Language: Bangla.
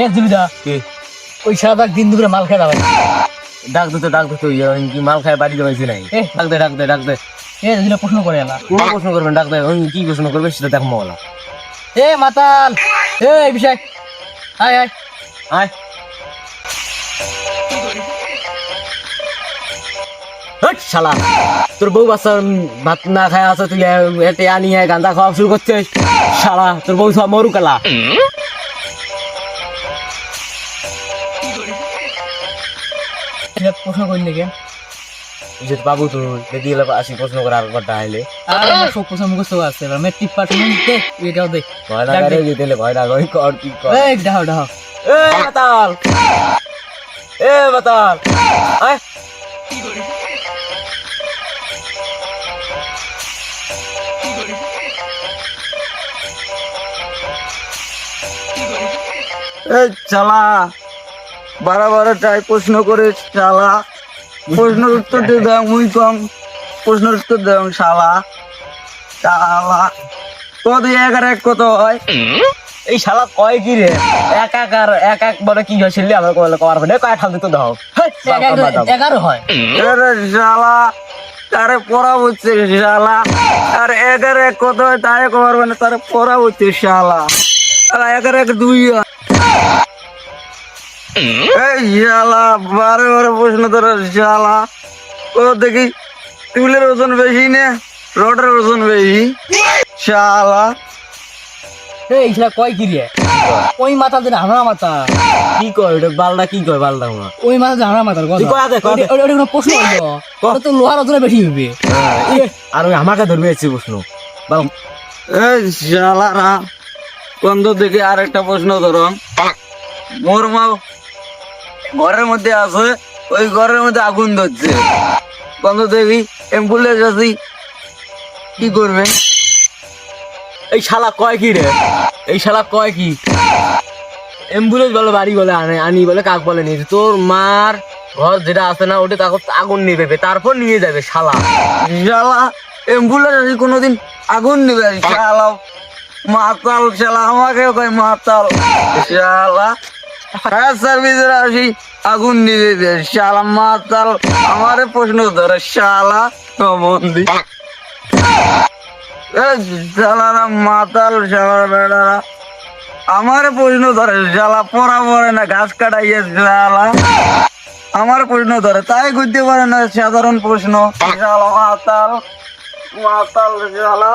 এ জুবিদা কি? ওই দিন দুপুরে মাল খেয়ে ডাক দিতে ডাক দিতে কি মাল খায় বাড়ি জমাইছি নাই? ডাক দে ডাক দে ডাক দে। এ প্রশ্ন করে এলা। কোন প্রশ্ন করবেন? ডাক দে কি প্রশ্ন করবে সেটা দেখ মহলা এ মাতাল! এ এই বিষয় হাই। হাই। আয় শালা! তোর বউ বাচ্চা ভাত না খায় আছে তুই এতে আনিয়ে গাঁজা খাওয়া শুরু করছিস। শালা তোর বউ সব মরু কালা এটা প্রশ্ন করি নাকি? যে বাবু তুই যদি এলে আসি প্রশ্ন করে আর একবার আইলে আর আমার সব প্রশ্ন মুখস্থ আছে এবার মেট্রিক পার্সেন্ট দে এটাও দে। ভয় না ডাক করে দে। যেতে এলে ভয় না ওই কর কি কর এই ডাও ডাও এ বাতাল! এ বাতাল! আয় এই চালা! বারা বারা প্রশ্ন করে চালা প্রশ্নের উত্তর দিয়ে দেয় মুই কম। প্রশ্নের উত্তর দেয় শালা। চালা কত এক আর এক কত হয়? এই শালা কয় কি রে? এক এক আর এক এক বলে কি হয়েছিল আমার কলে কবার হবে কয় ঠাল দিতে দাও। এগারো- এগারো হয়। শালা। তারে পড়া হচ্ছে শালা। আর এক আর এক কত হয় তাই কবার মানে তারে পড়া হচ্ছে শালা। শালা আর এক দুই হয়। শালা বারে বারে প্রশ্ন ধরে শালা। ও দেখি টুলের ওজন বেশি না রডের ওজন বেশি। শালা। এই কয় কি রে? ওই মাথা যেন আমরা মাথা। কি কয় ওটা বালদা কি কয় বালদা ওই মাথা যে আমরা মাথার কথা কয়া দে। ওটা- কোনো প্রশ্ন হইল? ওটা তো লোহার ওজনে বেশি হবে আর ওই আমাকে ধরবে এসেছি প্রশ্ন। বাল এই শালারা বন্ধ দেখে আর একটা প্রশ্ন ধরো মোর মা ঘরের মধ্যে আছে, ওই ঘরের মধ্যে আগুন ধরছে। বন্ধ দেখি অ্যাম্বুলেন্স আছি কি করবে? এই শালা কয় কি রে? এই শালা কয় কি? অ্যাম্বুলেন্স বলে, বাড়ি বলে, আনে, আনি বলে, কাক বলে নিয়ে তোর মার ঘর যেটা আছে না, ওটা তাকে আগুন নিয়ে দেবে তারপর নিয়ে যাবে শালা। শালা অ্যাম্বুলেন্স আছি কোনোদিন আগুন নেবে শালা, মাতাল শালা আমাকে কয় মাতাল। শালা ফায়ার সার্ভিসের আসি, আগুন নিয়ে দেবে শালা মাতাল, আমারে প্রশ্ন ধরে, শালা মন্দি শালারা মাতাল শালা বেড়ারা। আমার প্রশ্ন ধরে, শালা পড়া পড়ে না, ঘাস কাটাইয়ে শালা। আমার প্রশ্ন ধরে, তাই করতে পারে না, সাধারণ প্রশ্ন। শালা মাতাল মাতাল, শালা।